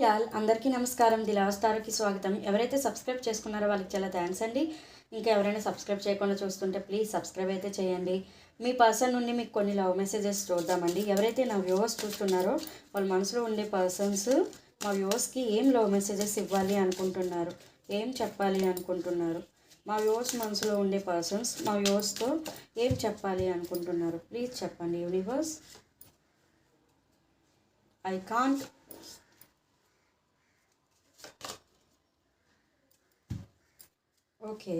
Y'all అందరికీ నమస్కారం. దిలావస్తారకి స్వాగతం. ఎవరైతే సబ్స్క్రైబ్ చేసుకున్నారో వాళ్ళకి చాలా థ్యాంక్స్ అండి. ఇంకా ఎవరైనా సబ్స్క్రైబ్ చేయకుండా చూస్తుంటే ప్లీజ్ సబ్స్క్రైబ్ అయితే చేయండి. మీ పర్సన్ నుండి మీకు కొన్ని లవ్ మెసేజెస్ చూద్దామండి. ఎవరైతే నా వ్యూవర్స్ చూస్తున్నారో వాళ్ళ మనసులో ఉండే పర్సన్స్ మా వ్యూవర్స్కి ఏం లవ్ మెసేజెస్ ఇవ్వాలి అనుకుంటున్నారు? ఏం చెప్పాలి అనుకుంటున్నారు? మా వ్యూవర్స్ మనసులో ఉండే పర్సన్స్ మా వ్యూవర్స్తో ఏం చెప్పాలి అనుకుంటున్నారు? ప్లీజ్ చెప్పండి universe. I can't okay.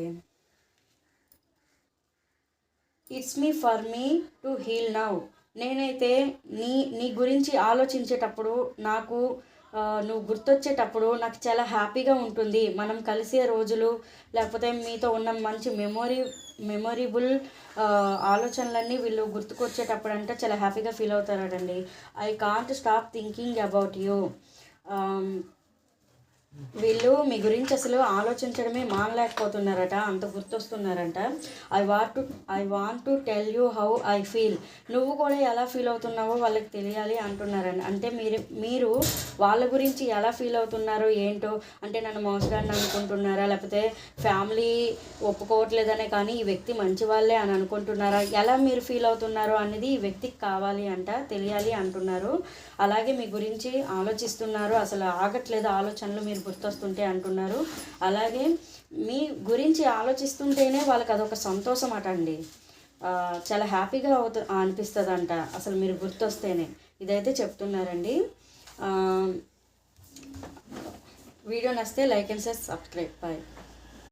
It's me for me to heal now నేనైతే నీ నీ గురించి ఆలోచించేటప్పుడు నాకు నువ్వు గుర్తొచ్చేటప్పుడు నాకు చాలా హ్యాపీగా ఉంటుంది. మనం కలిసే రోజులు లేకపోతే మీతో ఉన్న మంచి మెమొరీ మెమొరబుల్ ఆలోచనలన్నీ వీళ్ళు గుర్తుకొచ్చేటప్పుడు అంటే చాలా హ్యాపీగా ఫీల్ అవుతారండి I can't stop thinking about you వీళ్ళు మీ గురించి అసలు ఆలోచించడమే మానలేకపోతున్నారట అంత గుర్తొస్తున్నారంట. I want to I want to tell you how I feel నువ్వు కూడా ఎలా ఫీల్ అవుతున్నావో వాళ్ళకి తెలియాలి అంటున్నారండి అంటే మీరు మీరు వాళ్ళ గురించి ఎలా ఫీల్ అవుతున్నారో ఏంటో అంటే నన్ను మోసగాన్ని అనుకుంటున్నారా? లేకపోతే ఫ్యామిలీ ఒప్పుకోవట్లేదనే కానీ ఈ వ్యక్తి మంచి వాళ్ళే అని అనుకుంటున్నారా? ఎలా మీరు ఫీల్ అవుతున్నారో అనేది ఈ వ్యక్తికి కావాలి అంట తెలియాలి అంటున్నారు. అలాగే మీ గురించి ఆలోచిస్తున్నారు. అసలు ఆగట్లేదు ఆలోచనలు మీరు గుర్తు గుర్తొస్తుంటే అంటున్నారు. అలాగే మీ గురించి ఆలోచిస్తుంటేనే వాళ్ళకి అదొక సంతోషం అట అండి చాలా హ్యాపీగా అవుతు అనిపిస్తుంది అంట అసలు మీరు గుర్తొస్తేనే. ఇదైతే చెప్తున్నారండి. వీడియో నచ్చితే like and share subscribe. Bye